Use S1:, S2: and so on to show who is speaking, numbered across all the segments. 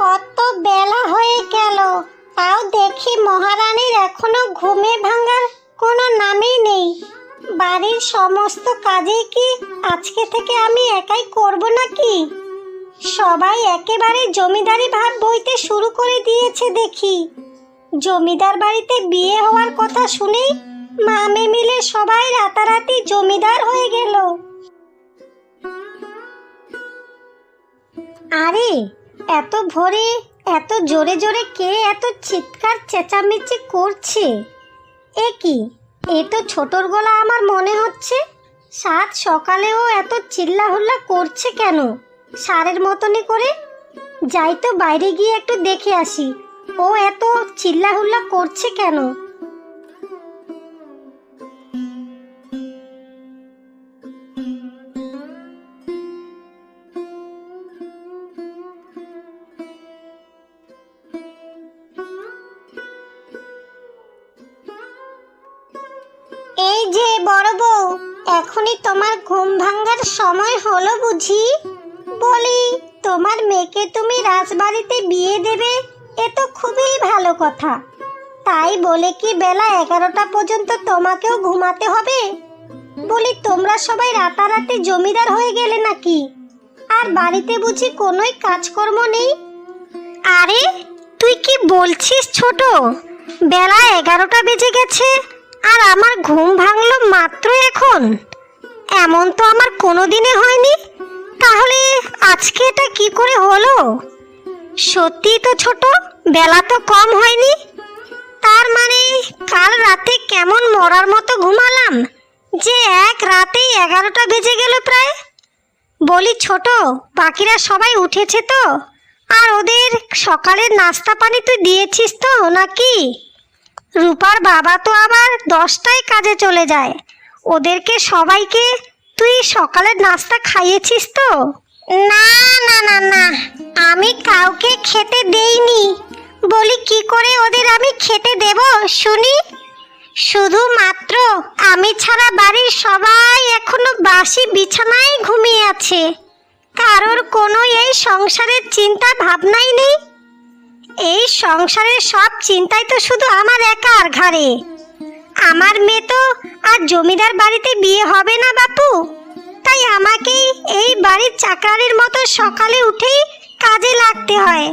S1: কত বেলা হয়ে গেল, তাও দেখি মহারানীর এখনও ঘুমে ভাঙার কোনো নামই নেই। বাড়ির সমস্ত কাজে কি আজকে থেকে আমি একাই করব নাকি? সবাই একেবারে জমিদারি ভাব বইতে শুরু করে দিয়েছে দেখি। জমিদার বাড়িতে বিয়ে হওয়ার কথা শুনেই মামে মিলে সবাই রাতারাতি জমিদার হয়ে গেল। আরে, এত ভোরে, এত জোরে জোরে কে এত চিৎকার, চেঁচামেচি করছে? এ কি? এ তো ছোটর গলা আমার মনে হচ্ছে। সাত সকালেও এত চিল্লাহুল্লা করছে কেন? সারের মতনই করে। যাই তো বাইরে গিয়ে একটু দেখে আসি। ও এত চিল্লাহুল্লা করছে কেন? তোমার ঘুম ভাঙার সময় হলো বুঝি? বলি, তোমার মেয়েকে তুমি রাজবাড়িতে বিয়ে দেবে, এ তো খুবই ভালো কথা। তাই বলে কি বেলা এগারোটা পর্যন্ত তোমাকেও ঘুমাতে হবে? বলি, তোমরা সবাই রাতারাতি জমিদার হয়ে গেলে নাকি? আর বাড়িতে বুঝি কোনোই কাজকর্ম নেই? আরে, তুই কি বলছিস ছোট? বেলা এগারোটা বেজে গেছে, আর আমার ঘুম ভাঙলো মাত্র এখন। এমন তো আমার কোনোদিনে হয়নি। তাহলে আজকে এটা কি করে হলো? সত্যি তো ছোট, বেলা তো কম হয়নি। তার মানে কাল রাতে কেমন মরার মতো ঘুমালাম, যে এক রাতেই এগারোটা বেজে গেল প্রায়। বলি, ছোট বাকিরা সবাই উঠেছে তো? আর ওদের সকালের নাস্তা পানি তুই দিয়েছিস তো, নাকি? রূপার বাবা তো আবার দশটায় কাজে চলে যায়। ওদেরকে সবাইকে তুই সকালের নাস্তা খাইয়েছিস তো? না না না না। আমি কাউকে খেতে দেইনি। বলি, কি করে ওদের আমি খেতে দেব, শুনি? শুধুমাত্র আমি ছাড়া বাড়ির সবাই এখনও বাসি বিছানায় ঘুমিয়ে আছে। কারোর কোনো এই সংসারের চিন্তা ভাবনাই নেই। এই সংসারের সব চিন্তাই তো শুধু আমার একার ঘাড়ে। আমার মেয়ে তো আর জমিদার বাড়িতে বিয়ে হবে না, বাপু। তাই আমাকেই এই বাড়ির চাকরানির মতো সকালে উঠেই কাজে লাগতে হয়।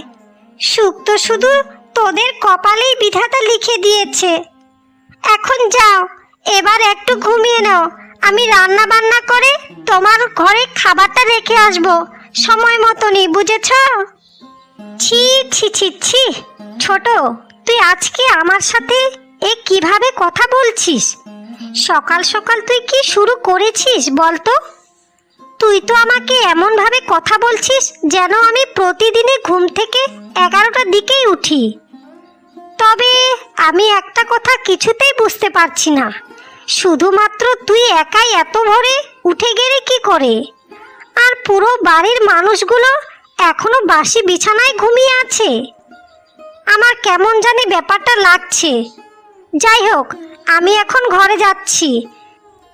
S1: সুখ তো শুধু তোদের কপালেই বিধাতা লিখে দিয়েছে। এখন যাও, এবার একটু ঘুমিয়ে নাও। আমি রান্না বান্না করে তোমার ঘরে খাবারটা রেখে আসব। সময় মতনই বুঝেছ? ছি ছি ছি ছি। ছোট, তুই আজকে আমার সাথে এ কীভাবে কথা বলছিস? সকাল সকাল তুই কি শুরু করেছিস বলতো? তুই তো আমাকে এমনভাবে কথা বলছিস যেন আমি প্রতিদিনই ঘুম থেকে এগারোটার দিকেই উঠি। তবে আমি একটা কথা কিছুতেই বুঝতে পারছি না। শুধুমাত্র তুই একাই এত ভোরে উঠে গেলে কি করে? আর পুরো বাড়ির মানুষগুলো এখনও বাসি বিছানায় ঘুমিয়ে আছে। আমার কেমন জানি ব্যাপারটা লাগছে। যাই হোক, আমি এখন ঘরে যাচ্ছি।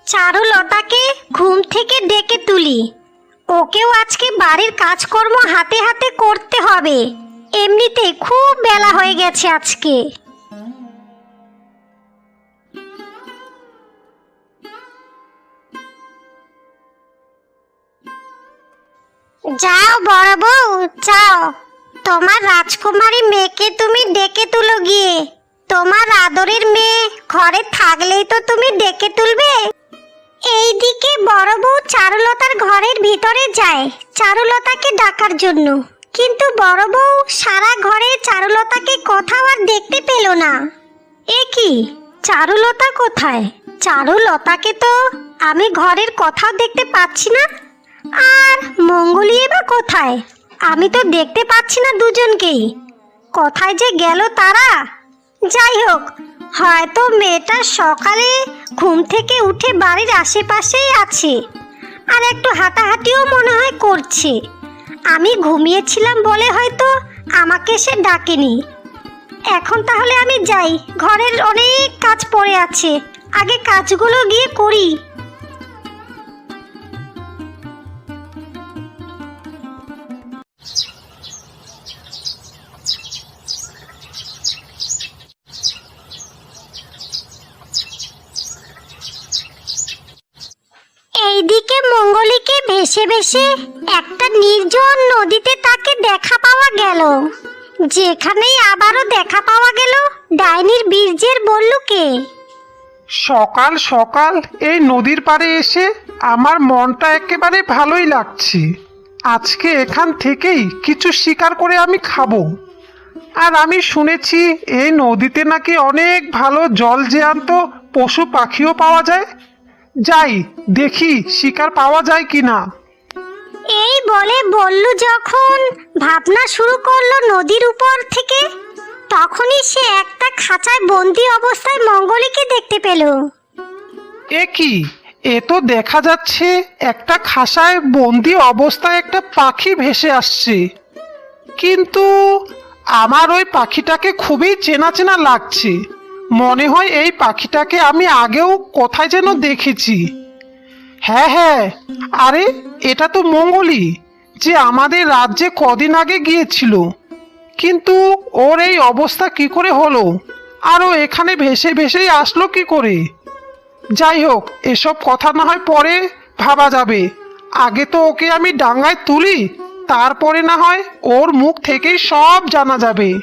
S1: চারুলতাকে ঘুম থেকে ডেকে তুলি। ওকেও আজকে বাড়ির কাজকর্ম হাতে হাতে করতে হবে। এমনিতে খুব বেলা হয়ে গেছে আজকে। যাও বড় বউ যাও। তোমার রাজকুমারী মেয়েকে তুমি ডেকে তুলো গিয়ে। তোমার আদরের মেয়ে ঘরে থাকলেই তো তুমি ডেকে তুলবে। এইদিকে বড় বউ চারুলতার ঘরের ভিতরে যায় চারুলতাকে ডাকার জন্য। কিন্তু বড় বউ সারা ঘরে চারুলতাকে কোথাও আর দেখতে পেল না। এ কি? চারুলতা কোথায়? চারুলতাকে তো আমি ঘরের কোথাও দেখতে পাচ্ছি না। আর মঙ্গলিয়ে বা কোথায়? আমি তো দেখতে পাচ্ছি না দুজনকেই। কোথায় যে গেল তারা? যাই হোক, হয়তো মেয়েটা সকালে ঘুম থেকে উঠে বাড়ির আশেপাশেই আছে আর একটু হাঁটাহাঁটিও মনে হয় করছে। আমি ঘুমিয়েছিলাম বলে হয়তো আমাকে সে ডাকেনি। এখন তাহলে আমি যাই, ঘরের অনেক কাজ পড়ে আছে। আগে কাজগুলো গিয়ে করি। ভেসে ভেসে একটা নির্জন নদীতে তাকে দেখা পাওয়া গেল। যেখানেই আবারও দেখা পাওয়া গেল ডাইনির বীর্যের বল্লুকে।
S2: সকাল সকাল এই নদীর পাড়ে এসে আমার মনটা একেবারে ভালোই লাগছে। আজকে এখান থেকেই কিছু শিকার করে আমি খাব। আর আমি শুনেছি এই নদীতে নাকি অনেক ভালো জল জ্যান্ত পশু পাখিও পাওয়া যায়। যাই দেখি শিকার পাওয়া যায় কি না
S1: এই বলে বল্লু যখন ভাবনা শুরু করল নদীর উপর থেকে তখনই সে একটা খাঁচায় বন্দি অবস্থায় মঙ্গলীকে দেখতে পেল।
S2: এ কি? এ তো দেখা যাচ্ছে একটা খাসায় বন্দি অবস্থায় একটা পাখি ভেসে আসছে। কিন্তু আমার ওই পাখিটাকে খুবই চেনা চেনা লাগছে। মনে হয় এই পাখিটাকে আমি আগেও কোথায় যেন দেখেছি। হ্যাঁ হ্যাঁ আরে, এটা তো মঙ্গলি, যে আমাদের রাজ্যে কদিন আগে গিয়েছিল। কিন্তু ওর এই অবস্থা কি করে হলো? আর ও এখানে ভেসে ভেসেই আসলো কি করে? যাই হোক, এসব কথা না হয় পরে ভাবা যাবে। আগে তো ওকে আমি ডাঙ্গায় তুলি, তারপরে না হয় ওর মুখ থেকেই সব জানা যাবে।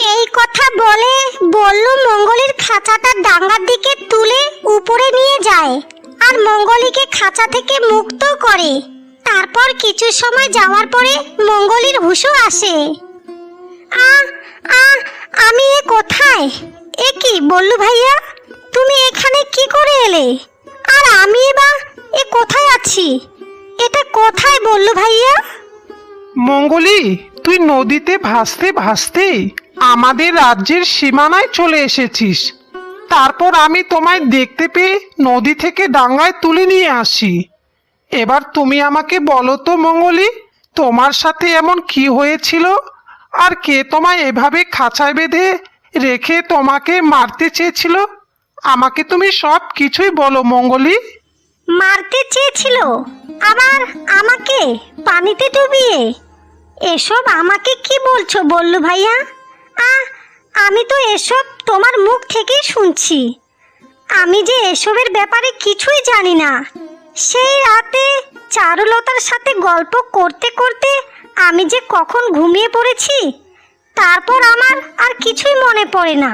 S1: এই কথা বলে বল্লু মঙ্গলীর খাঁচাটা ডাঙ্গার দিকে তুলে উপরে নিয়ে যায় আর মঙ্গলীকে খাঁচা থেকে মুক্ত করে। তারপর কিছু সময় যাওয়ার পরে মঙ্গলীর হুশও আসে। আ আ, আমি এ কোথায়? এ কি, বল্লু ভাইয়া? তুমি এখানে কি করে এলে? আর আমি বা এ কোথায় আছি? এটা কোথায়, বল্লু ভাইয়া?
S2: মঙ্গলি, তুই নদীতে ভাসতে ভাসতে আমাদের রাজ্যের সীমানায় চলে এসেছিস। তারপর আমি তোমায় দেখতে পেয়ে নদী থেকে ডাঙ্গায় তুলে নিয়ে আসি। এবার তুমি আমাকে বলো তো মঙ্গলি, তোমার সাথে এমন কি হয়েছিল? আর কে তোমায় এভাবে খাঁচায় বেঁধে রেখে তোমাকে মারতে চেয়েছিল? আমাকে তুমি সব কিছুই বলো মঙ্গলি।
S1: মারতে চেয়েছিল? আবার আমাকে পানিতে ডুবিয়ে? এসব আমাকে কি বলছো বললু ভাইয়া? আ আমি তো এসব তোমার মুখ থেকেই শুনছি। আমি যে এসবের ব্যাপারে কিছুই জানি না। সেই রাতে চারুলতার সাথে গল্প করতে করতে আমি যে কখন ঘুমিয়ে পড়েছি, তারপর আমার আর কিছুই মনে পড়ে না।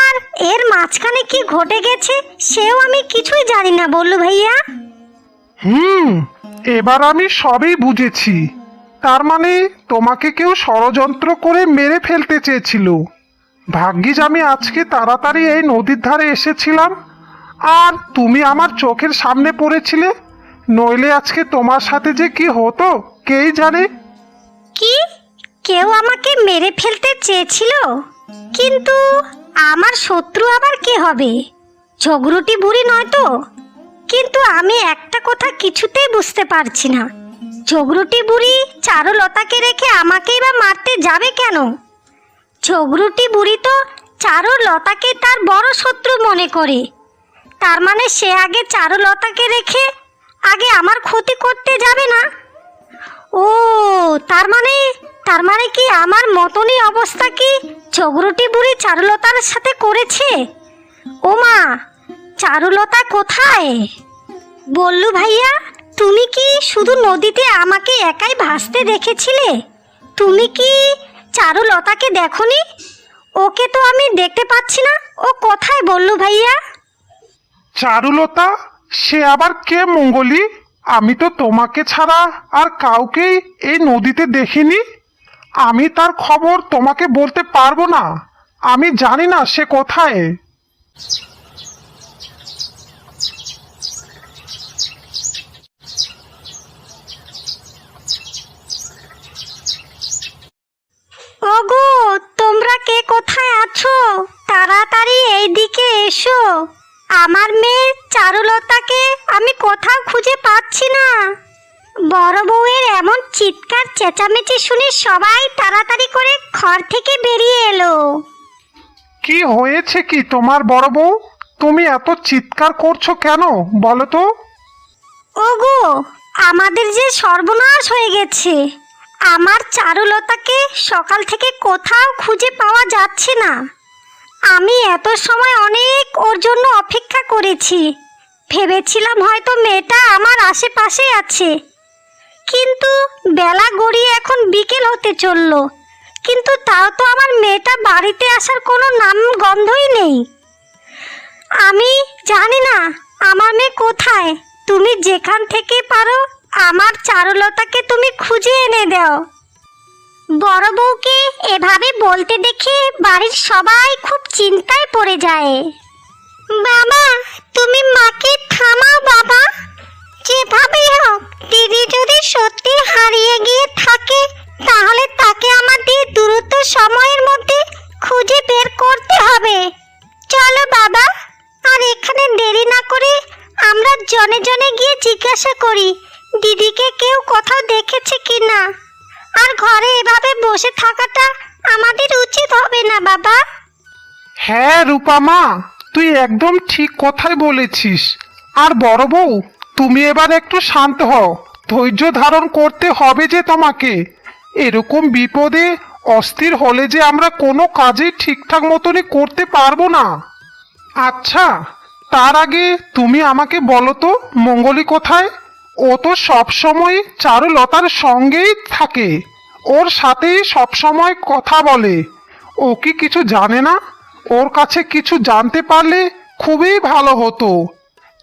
S1: আর এর মাঝখানে কি ঘটে গেছে, সেও আমি কিছুই জানি না বললু ভাইয়া।
S2: হুম, এবার আমি সবই বুঝেছি। তার মানে তোমাকে কেউ ষড়যন্ত্র করে মেরে ফেলতে চেয়েছিল। ভাগ্যিস আমি আজকে তাড়াতাড়ি এই নদীর ধারে এসেছিলাম। আর তুমি আমার চোখের সামনে পড়েছিলে, নইলে আজকে তোমার সাথে যে কি হতো, কেই জানে?
S1: কি? কেউ আমাকে মেরে ফেলতে চেয়েছিল? কিন্তু আমার শত্রু আবার কে হবে? ঝগড়ুটি বুড়ি নয় তো? কিন্তু আমি একটা কথা কিছুতেই বুঝতে পারছি না। ঝগড়ুটি বুড়ি চারুলতাকে রেখে আমাকেই বা মারতে যাবে কেন? ঝগড়ুটি বুড়ি তো চারুলতাকে তার বড় শত্রু মনে করে। তার মানে সে আগে চারুলতাকে রেখে আগে আমার ক্ষতি করতে যাবে না? ও, তার মানে তার মানে কি আমার মতনই অবস্থা কি ঝগড়ুটি বুড়ি চারুলতার সাথে করেছে? ও মা চারুলতা কোথায়? বললু ভাইয়া তুমি কি শুধু নদীতে আমাকে একাই ভাসতে দেখেছিলে? তুমি কি চারুলতাকে দেখনি? ওকে তো আমি দেখতে পাচ্ছি না। ও কোথায় বললু ভাইয়া?
S2: চারুলতা, সে আবার কে মঙ্গলি? আমি তো তোমাকে ছাড়া আর কাউকেই এই নদীতে দেখিনি। আমি তার খবর তোমাকে বলতে পারব না। আমি জানি না সে কোথায়
S1: ওগো তোমরা কে কোথায় আছো? তাড়াতাড়ি এই দিকে এসো। আমার মেয়ে চারুলতাকে আমি কোথাও খুঁজে পাচ্ছি না। বড় বউয়ের এমন চিৎকার চেঁচামেচি শুনে সবাই তাড়াতাড়ি করে ঘর থেকে বেরিয়ে এলো।
S2: কি হয়েছে কি তোমার বড় বউ? তুমি এত চিৎকার করছ কেন বলো তো?
S1: ওগো আমাদের যে সর্বনাশ হয়ে গেছে। আমার চারুলতাকে সকাল থেকে কোথাও খুঁজে পাওয়া যাচ্ছে না। আমি এত সময় অনেক ওর জন্য অপেক্ষা করেছি। ভেবেছিলাম হয়তো মেয়েটা আমার আশেপাশে আছে। কিন্তু বেলা গড়িয়ে এখন বিকেল হতে চলল। কিন্তু তাও তো আমার মেয়েটা বাড়িতে আসার কোনো নাম গন্ধই নেই। আমি জানি না, আমার মেয়ে কোথায়? তুমি যেখান থেকে পারো আমার চারুলতাকে তুমি খুঁজে এনে দাও। বড় বউকে এভাবে বলতে দেখে বাড়ির সবাই খুব চিন্তায় পড়ে যায়। বাবা, তুমি মাকে থামাও বাবা। যেভাবেই হোক, দিদি যদি সত্যি হারিয়ে গিয়ে থাকে, তাহলে তাকে আমাদের দ্রুত সময়ের মধ্যে খুঁজে বের করতে হবে। চলো বাবা, আর এখানে দেরি না করে আমরা জনে জনে গিয়ে জিজ্ঞাসা করি। দিদিকে কেউ কোথাও দেখেছে কি না? আর ঘরে এভাবে বসে থাকাটা আমাদের উচিত হবে না, বাবা?
S2: হ্যাঁ রূপামা, তুই একদম ঠিক কথাই বলেছিস। আর বড় বউ, তুমি এবার একটু শান্ত হও। ধৈর্য ধারণ করতে হবে যে তোমাকে। এরকম বিপদে অস্থির হলে যে আমরা কোনো কাজে ঠিকঠাক মতনই করতে পারব না। আচ্ছা তার আগে তুমি আমাকে বলো তো, মঙ্গলি কোথায়? ও তো সবসময় চারুলতার সঙ্গেই থাকে। ওর সাথেই সবসময় কথা বলে। ও কি কিছু জানে না? ওর কাছে কিছু জানতে পারলে খুবই ভালো হতো।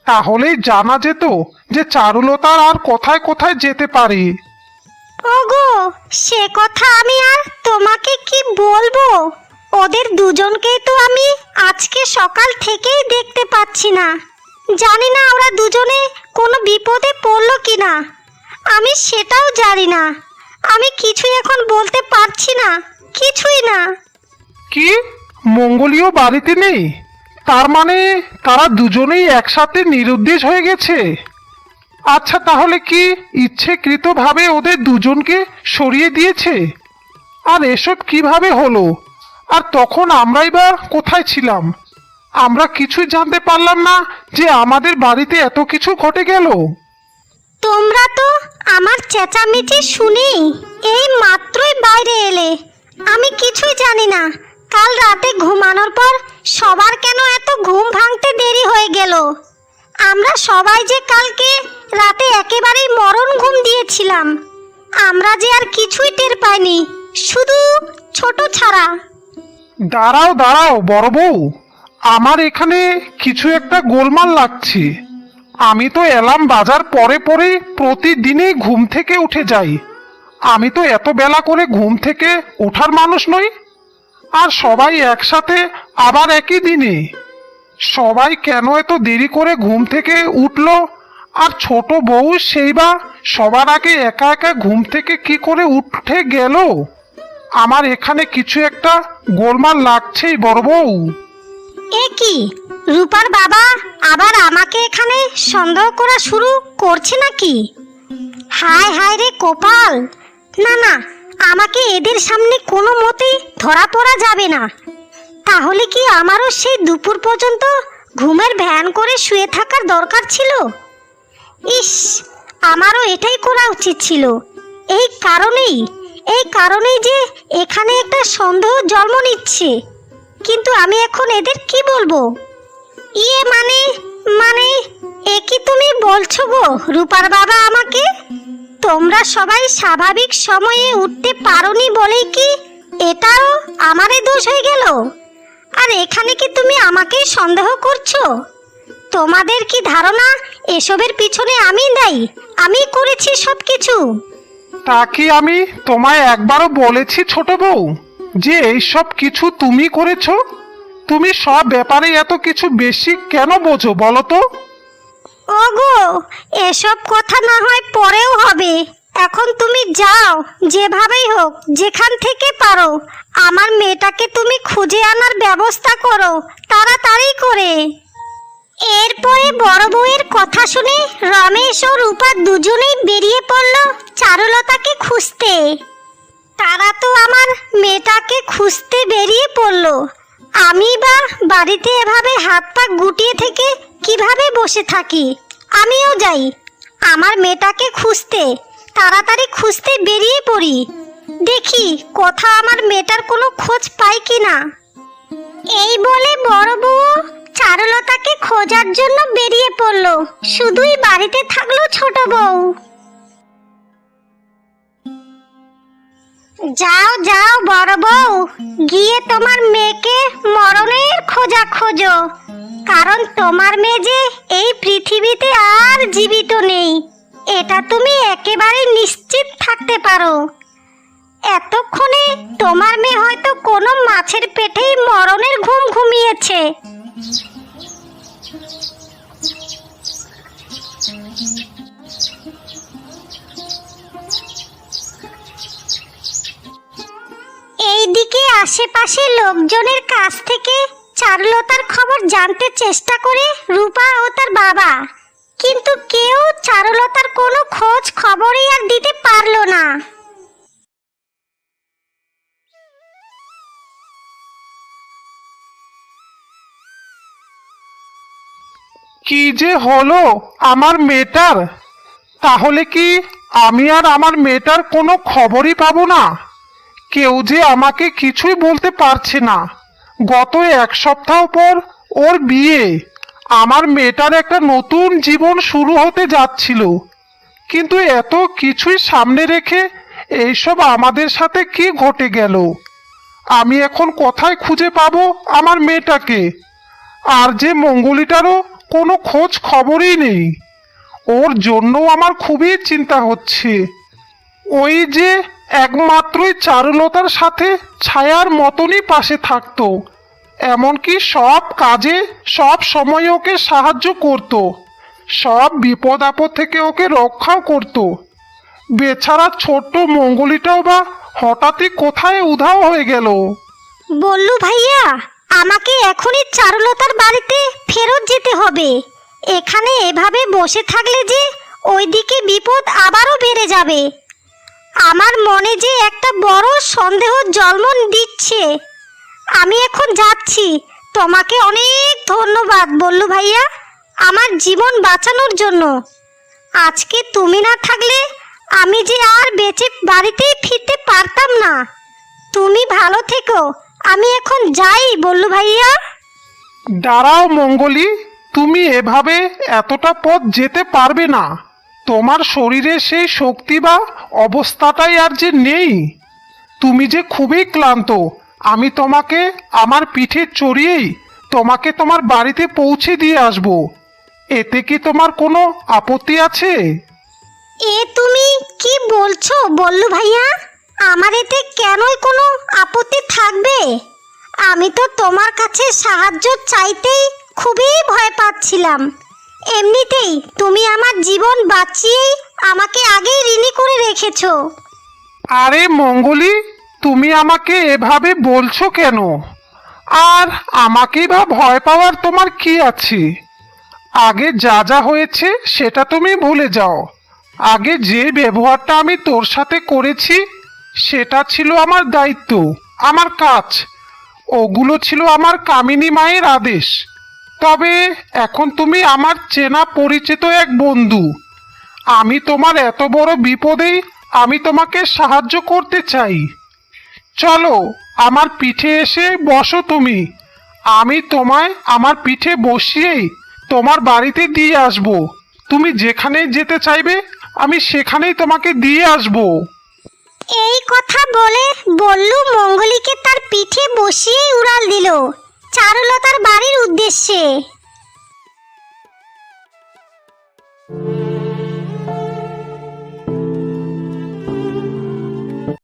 S2: তাহলেই জানা যেত যে চারুলতার আর কোথায় কোথায় যেতে পারে।
S1: ওগো, সে কথা আমি আর তোমাকে কি বলব? ওদের দুজনকেই তো আমি আজকে সকাল থেকেই দেখতে পাচ্ছি না। জানি না আমরা দুজনে কোনো বিপদে পড়ল কি না আমি সেটাও জানি না। আমি কিছুই এখন বলতে পারছি না। কিছুই না।
S2: কি? মঙ্গলীয় বাড়িতে নেই? তার মানে তারা দুজনেই একসাথে নিরুদ্দেশ হয়ে গেছে? আচ্ছা তাহলে কি ইচ্ছেকৃতভাবে ওদের দুজনকে সরিয়ে দিয়েছে? আর এসব কীভাবে হলো? আর তখন আমরাই বা কোথায় ছিলাম? আমরা কিছুই জানতে পারলাম না যে আমাদের বাড়িতে এত কিছু ঘটে গেল।
S1: তোমরা তো আমার চেঁচামেচি শুনেই এই মাত্রই বাইরে এলে। আমি কিছুই জানি না কাল রাতে ঘুমানোর পর সবার কেন এত ঘুম ভাঙতে দেরি হয়ে গেল? আমরা সবাই যে কালকে রাতে একেবারেই মরণ ঘুম দিয়েছিলাম আমরা যে আর কিছুই টের পাইনি শুধু ছোট ছাড়া।
S2: দাঁড়াও দাঁড়াও বড় বউ। আমার এখানে কিছু একটা গোলমাল লাগছে। আমি তো এলাম বাজার পরে পরে প্রতিদিনই ঘুম থেকে উঠে যাই। আমি তো এত বেলা করে ঘুম থেকে ওঠার মানুষ নই। আর সবাই একসাথে আবার একই দিনে। সবাই কেন এত দেরি করে ঘুম থেকে উঠল? আর ছোট বউ সেই বা সবার আগে একা একা ঘুম থেকে কি করে উঠে গেল? আমার এখানে কিছু একটা গোলমাল লাগছেই বড় বউ।
S1: এ কি? রূপার বাবা আবার আমাকে এখানে সন্দেহ করা শুরু করছে নাকি? হায় হায় রে কপাল। না না, আমাকে এদের সামনে কোনো মতেই ধরা পড়া যাবে না। তাহলে কি আমারও সেই দুপুর পর্যন্ত ঘুমের ভ্যান করে শুয়ে থাকার দরকার ছিল? ইস, আমারও এটাই করা উচিত ছিল। এই কারণেই এই কারণেই যে এখানে একটা সন্দেহ জন্ম নিচ্ছে। কিন্তু আমি এখন এদের কি বলব? ইয়ে মানে মানে এ কি তুমি বলছো গো, রূপার বাবা আমাকে? তোমরা সবাই স্বাভাবিক সময়ে উঠতে পারোনি বলেই কি এটাও আমারই দোষ হয়ে গেল? আর এখানে কি তুমি আমাকেই সন্দেহ করছ? তোমাদের কি ধারণা এসবের পিছনে আমি দায়ী আমি করেছি সব কিছু
S2: তা কি আমি তোমায় একবারও বলেছি ছোট বউ? যে এইসব কিছু তুমি করেছ? তুমি সব ব্যাপারে এত কিছু বেশি কেন বোঝো বলো তো?
S1: ওগো, এসব কথা না হয় পরেও হবে। এখন তুমি যাও, যেভাবেই হোক, যেখান থেকে পারো। আমার মেয়েটাকে তুমি খুঁজে আনার ব্যবস্থা করো, তাড়াতাড়ি করে। এরপরে বড় বউয়ের কথা শুনে রমেশ ও রূপা দুজনেই বেরিয়ে পড়ল চারুলতাকে খুঁজতে। তারা তো আমার মেয়েটাকে খুঁজতে বেরিয়ে পড়ল। আমি বা বাড়িতে এভাবে হাত পা গুটিয়ে থেকে কীভাবে বসে থাকি? আমিও যাই। আমার মেয়েটাকে খুঁজতে, তাড়াতাড়ি খুঁজতে বেরিয়ে পড়ি। দেখি কোথা আমার মেয়েটার কোনো খোঁজ পাই কি না এই বলে বড় বউ চার চারুলতাকে খোঁজার জন্য বেরিয়ে পড়ল। শুধুই বাড়িতে থাকল ছোট বউ। যাও যাও, বড় বউ। গিয়ে তোমার মেয়েকে মরণের খোঁজা খোঁজো। কারণ তোমার মেয়ে যে এই পৃথিবীতে আর জীবিত নেই। এটা তুমি একেবারে নিশ্চিত থাকতে পারো। এতক্ষণে তোমার মেয়ে হয়তো কোনো মাছের পেটেই মরণের ঘুম ঘুমিয়েছে। এইদিকে আশেপাশে লোকজনের কাছ থেকে চারুলতার খবর জানতে চেষ্টা করে রূপা ও তার বাবা। কিন্তু কেউ চারুলতার কোনো খোঁজ খবরই আর দিতে পারল না।
S2: কি যে হলো আমার মেয়েটার? তাহলে কি আমি আর আমার মেয়েটার কোনো খবরই পাবো না? কেউ যে আমাকে কিছুই বলতে পারছে না। গত এক সপ্তাহ পর ওর বিয়ে। আমার মেয়েটার একটা নতুন জীবন শুরু হতে যাচ্ছিল। কিন্তু এত কিছুই সামনে রেখে এইসব আমাদের সাথে কি ঘটে গেল? আমি এখন কোথায় খুঁজে পাবো আমার মেয়েটাকে? আর যে মঙ্গলিটারও কোনো খোঁজ খবরই নেই। ওর জন্য আমার খুবই চিন্তা হচ্ছে। ওই যে একমাত্রই চারুলতার সাথে ছায়ার মতনই পাশে থাকতো। এমনকি সব কাজে, সব সময় ওকে সাহায্য করত। সব বিপদ আপদ থেকে ওকে রক্ষাও করত। বেছাড়া ছোট্ট মঙ্গলিটাও বা হঠাৎই কোথায় উধাও হয়ে গেল।
S1: বল্লু ভাইয়া, আমাকে এখনই চারুলতার বাড়িতে ফেরত যেতে হবে। এখানে এভাবে বসে থাকলে যে ওইদিকে বিপদ আবারও বেড়ে যাবে। আমার মনে যে একটা বড় সন্দেহ জন্ম দিচ্ছে। আমি এখন যাচ্ছি। তোমাকে অনেক ধন্যবাদ বল্লু ভাইয়া, আমার জীবন বাঁচানোর জন্য। আজকে তুমি না থাকলে আমি যে আর বেঁচে বাড়িতেই ফিরতে পারতাম না। তুমি ভালো থেকো, আমি এখন যাই বল্লু ভাইয়া।
S2: দাঁড়াও মঙ্গলি, তুমি এভাবে এতটা পথ যেতে পারবে না। তোমার শরীরে সেই শক্তি বা অবস্থাটাই আর যে নেই। তুমি যে খুবই ক্লান্ত, আমি তোমাকে আমার পিঠে চড়িয়েই তোমাকে তোমার বাড়িতে পৌঁছে দিয়ে আসব। এতে কি তোমার কোনো আপত্তি আছে?
S1: এ তুমি কি বলছো বল্লু ভাইয়া? আমার এতে কেনই কোনো আপত্তি থাকবে? আমি তো তোমার কাছে সাহায্য চাইতেই খুবই ভয় পাচ্ছিলাম। এমনিতেই তুমি আমার জীবন বাঁচিয়েই আমাকে আগেই ঋণী করে রেখেছো।
S2: আরে মঙ্গলি, তুমি আমাকে এভাবে বলছো কেন? আর আমাকে বা ভয় পাওয়ার তোমার কি আছে? আগে যা যা হয়েছে সেটা তুমি ভুলে যাও। আগে যে ব্যবহারটা আমি তোর সাথে করেছি, সেটা ছিল আমার দায়িত্ব, আমার কাজ। ওগুলো ছিল আমার কামিনী মায়ের আদেশ। তবে এখন তুমি আমার চেনা পরিচিত এক বন্ধু। আমি তোমার এত বড় বিপদেই আমি তোমাকে সাহায্য করতে চাই। চলো, আমার পিঠে এসে বসো তুমি। আমি তোমায় আমার পিঠে বসিয়েই তোমার বাড়িতে দিয়ে আসব। তুমি যেখানে যেতে চাইবে, আমি সেখানেই তোমাকে দিয়ে আসব।
S1: এই কথা বলে বল্লু মঙ্গলীকে তার পিঠে বসিয়েই উড়াল দিল। চারুলতার বাড়ির উদ্দেশ্যে।